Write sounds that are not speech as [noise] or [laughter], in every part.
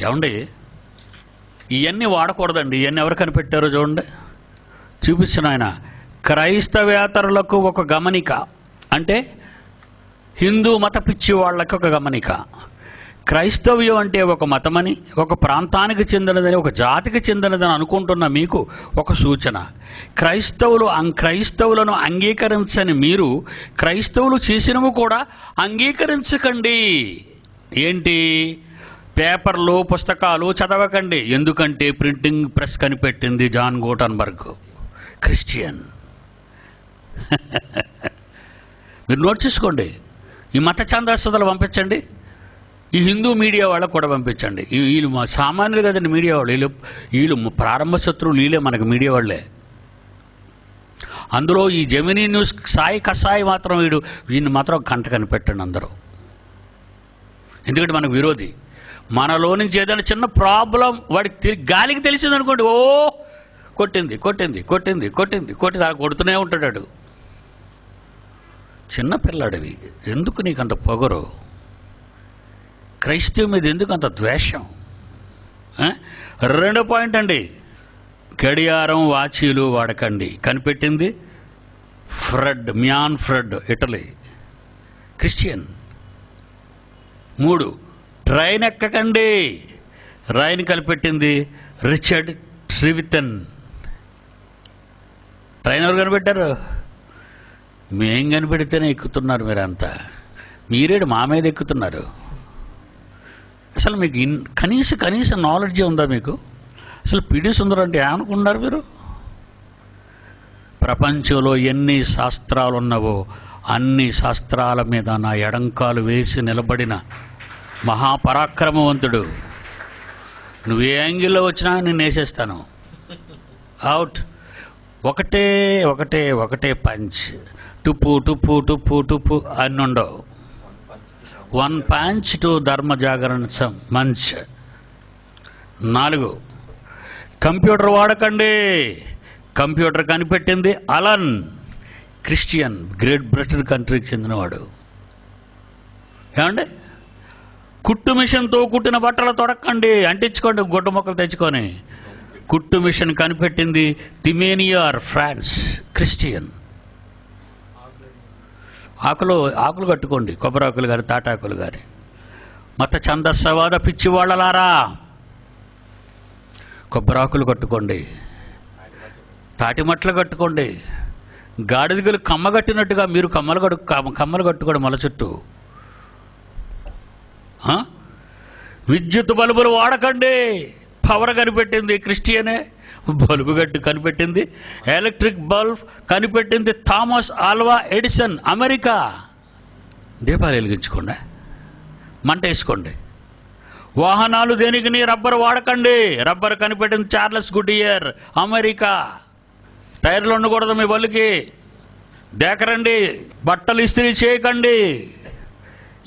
ఏమండి? ఇవన్నీ వాడకూడదండి. ఇవన్నీ ఎవరు కనిపెట్టారో చూడండి. చూపిస్తున్న ఆయన. క్రైస్తవేతరులకు ఒక గమనిక. అంటే హిందూ మత పిచ్చి వాళ్ళకి ఒక గమనిక. క్రైస్తవ్యం అంటే ఒక మతమని ఒక ప్రాంతానికి చెందినదని ఒక జాతికి చెందినదని అనుకుంటున్న మీకు ఒక సూచన. క్రైస్తవులు క్రైస్తవులను అంగీకరించని మీరు క్రైస్తవులు చేసినవి కూడా అంగీకరించకండి. ఏంటి? పేపర్లు పుస్తకాలు చదవకండి. ఎందుకంటే ప్రింటింగ్ ప్రెస్ కనిపెట్టింది జాన్ గోటన్బర్గ్ క్రిస్టియన్. [laughs] మీరు నోట్ చేసుకోండి. ఈ మత ఛందస్సులు పంపించండి. ఈ హిందూ మీడియా వాళ్ళకు కూడా పంపించండి. ఈ- వీళ్ళు మా సామాన్యులు కదండి మీడియా వాళ్ళు. వీళ్ళు వీళ్ళు ప్రారంభ శత్రువులు వీళ్ళే మనకు మీడియా వాళ్ళే. అందులో ఈ జమినీ న్యూస్ సాయి కసాయి మాత్రం వీడు వీడిని మాత్రం కంట కనిపెట్టండి అందరూ. ఎందుకంటే మనకు విరోధి. మనలో నుంచి ఏదైనా చిన్న ప్రాబ్లం వాడికి గాలికి తెలిసింది అనుకోండి ఓ కొట్టింది కొట్టింది కొట్టింది కొట్టింది కొట్టింది అలా కొడుతూనే ఉంటాడు చిన్న పిల్లాడివి ఎందుకు నీకు అంత పొగరు? క్రైస్తవ మీద ఎందుకు అంత ద్వేషం? రెండో పాయింట్ అండి. గడియారం వాచీలు వాడకండి. కనిపెట్టింది Fred man Fred Italy. Christian. మూడు ట్రైన్ ఎక్కకండి రైన్ కనిపెట్టింది రిచర్డ్ ట్రివితన్ ట్రైన్ ఎవరు కనిపెట్టారు? మేం కనిపెడితేనే ఎక్కుతున్నారు మీరంతా. మీరేడు మా మీద ఎక్కుతున్నారు. అసలు మీకు ఇన్ కనీస కనీస నాలెడ్జ్ ఉందా మీకు? అసలు పిడి సుందరం అంటే ఏమనుకున్నారు మీరు? ప్రపంచంలో ఎన్ని శాస్త్రాలు ఉన్నావో అన్ని శాస్త్రాల మీద నా ఎడంకాలు వేసి నిలబడిన మహాపరాక్రమవంతుడు. నువ్వు ఏ యాంగిల్లో వచ్చినా నేను వేసేస్తాను. అవుట్. ఒకటే ఒకటే ఒకటే పంచ్. టుప్పు టుప్పు టుప్పు టుప్పు అని ఉండవు. వన్ పంచ్ టు ధర్మ జాగరణ మంచ్. నాలుగు. కంప్యూటర్ వాడకండి. కంప్యూటర్ కనిపెట్టింది అలన్. క్రిస్టియన్ గ్రేట్ బ్రిటన్ కంట్రీకి చెందినవాడు. ఏమండి? కుట్టు మిషన్తో కుట్టిన బట్టలు తొడక్కండి అంటించుకోండి గుడ్డ మొక్కలు తెచ్చుకొని. కుట్టు మిషన్ కనిపెట్టింది తిమేనియార్ ఫ్రాన్స్ క్రిస్టియన్. ఆకులు ఆకులు కట్టుకోండి కొబ్బరాకులు కానీ తాటాకులు కానీ మత ఛందస్సవాద పిచ్చి వాళ్ళలారా కొబ్బరాకులు కట్టుకోండి తాటిమట్లు కట్టుకోండి. గాడిదలు కమ్మ కట్టినట్టుగా మీరు కమ్మలు కట్టు కమ్మలు కట్టుకోండి మల చుట్టూ. విద్యుత్ బల్బులు వాడకండి. పవర్ కనిపెట్టింది క్రిస్టియనే. బల్బు గడ్డి కనిపెట్టింది. ఎలక్ట్రిక్ బల్బ్ కనిపెట్టింది థామస్ ఆల్వా ఎడిసన్ అమెరికా. దీపాలు వెలిగించుకోండి. మంట వేసుకోండి. వాహనాలు దేనికి రబ్బర్ వాడకండి. రబ్బర్ కనిపెట్టింది చార్లెస్ గుడియర్ అమెరికా. టైర్లు ఉండకూడదు మీ బల్లుకి దేకరండి. బట్టలు ఇస్త్రీ చేయకండి.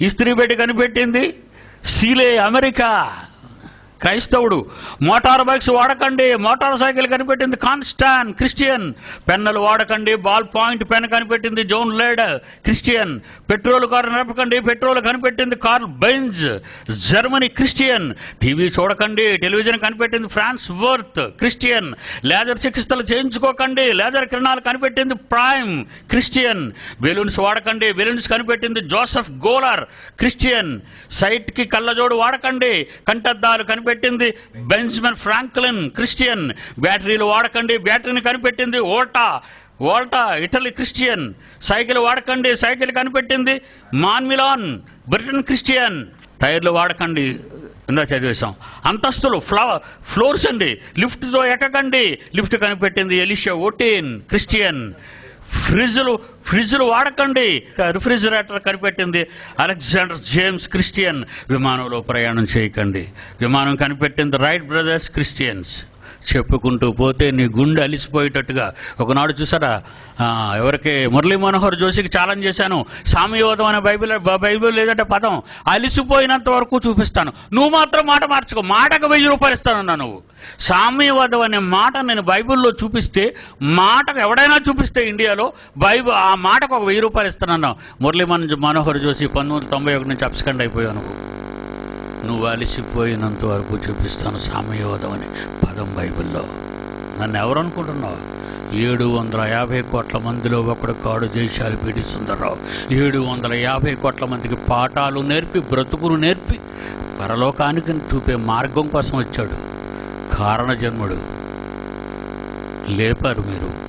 ఇస్త్రీ పెట్టి కనిపెట్టింది. Seely America. క్రైస్తవుడు. మోటార్ బైక్స్ వాడకండి. మోటార్ సైకిల్ కనిపెట్టింది కాన్స్టాన్ క్రిస్టియన్. పెన్నులు వాడకండి. బాల్ పాయింట్ పెన్ కనిపెట్టింది John Loud Christian. Petrol car నడపకండి. Petrol కనిపెట్టింది Karl Benz Germany Christian. TV చూడకండి. టెలివిజన్ కనిపెట్టింది ఫ్రాన్స్ వర్త్ క్రిస్టియన్. లేజర్ చికిత్సలు చేయించుకోకండి. లేజర్ కిరణాలు కనిపెట్టింది ప్రైమ్ క్రిస్టియన్. బెలూన్స్ వాడకండి. బెలూన్స్ కనిపెట్టింది జోసెఫ్ గోలర్ క్రిస్టియన్. సైట్కి కళ్ళజోడు వాడకండి. కంటద్దాలు కనిపెట్టింది బెంజమిన్ ఫ్రాంక్లిన్ క్రిస్టియన్. బ్యాటరీలు వాడకండి బ్యాటరీని కనిపెట్టింది Volta. Volta Italy Christian. Cycle వాడకండి cycle కనిపెట్టింది మాన్మిలాన్ బ్రిటన్ క్రిస్టియన్. టైర్లు వాడకండి ఇందా చదివేశాం. అంతస్తులు ఫ్లా ఫ్లోర్స్ అండి. లిఫ్ట్తో ఎక్కకండి. లిఫ్ట్ కనిపెట్టింది ఎలిషా ఓటీన్ క్రిస్టియన్. ఫ్రిడ్జ్లు ఫ్రిడ్జ్లు వాడకండి. రిఫ్రిజిరేటర్ కనిపెట్టింది అలెగ్జాండర్ జేమ్స్ క్రిస్టియన్. విమానంలో ప్రయాణం చేయకండి. విమానం కనిపెట్టింది రైట్ బ్రదర్స్ క్రిస్టియన్స్. చెప్పుకుంటూ పోతే నీ గుండె అలిసిపోయేటట్టుగా. ఒకనాడు చూసారా? ఎవరికి? మురళీ మనోహర్ జోషికి ఛాలెంజ్ చేశాను. సామ్యవాదం అనే బైబిల్ బైబిల్ లేదంటే పదం. అలిసిపోయినంత వరకు చూపిస్తాను. నువ్వు మాత్రం మాట మార్చుకో. మాటకు వెయ్యి రూపాయలు ఇస్తానన్నా నువ్వు. సామ్యవాదం అనే మాట నేను బైబిల్లో చూపిస్తే మాటకు ఎవడైనా చూపిస్తే ఇండియాలో బైబిల్ ఆ మాటకు ఒక వెయ్యి రూపాయలు ఇస్తానన్నావు. మురళీ మన మనోహర్ జోషి పంతొమ్మిది వందల తొంభై ఒకటి నుంచి అప్స్కండ్ అయిపోయావు నువ్వు. నువ్వు అలసిపోయినంత వరకు చూపిస్తాను సామయోధం అని పదం బైబిల్లో. నన్ను ఎవరు అనుకుంటున్నావు ఏడు వందల యాభై కోట్ల మందిలో ఒకడు కాడు జైశాలి పీడి సుందరరావు ఏడు వందల యాభై కోట్ల మందికి పాఠాలు నేర్పి బ్రతుకును నేర్పి పరలోకానికి చూపే మార్గం కోసం వచ్చాడు. కారణజన్ముడు. లేపారు మీరు.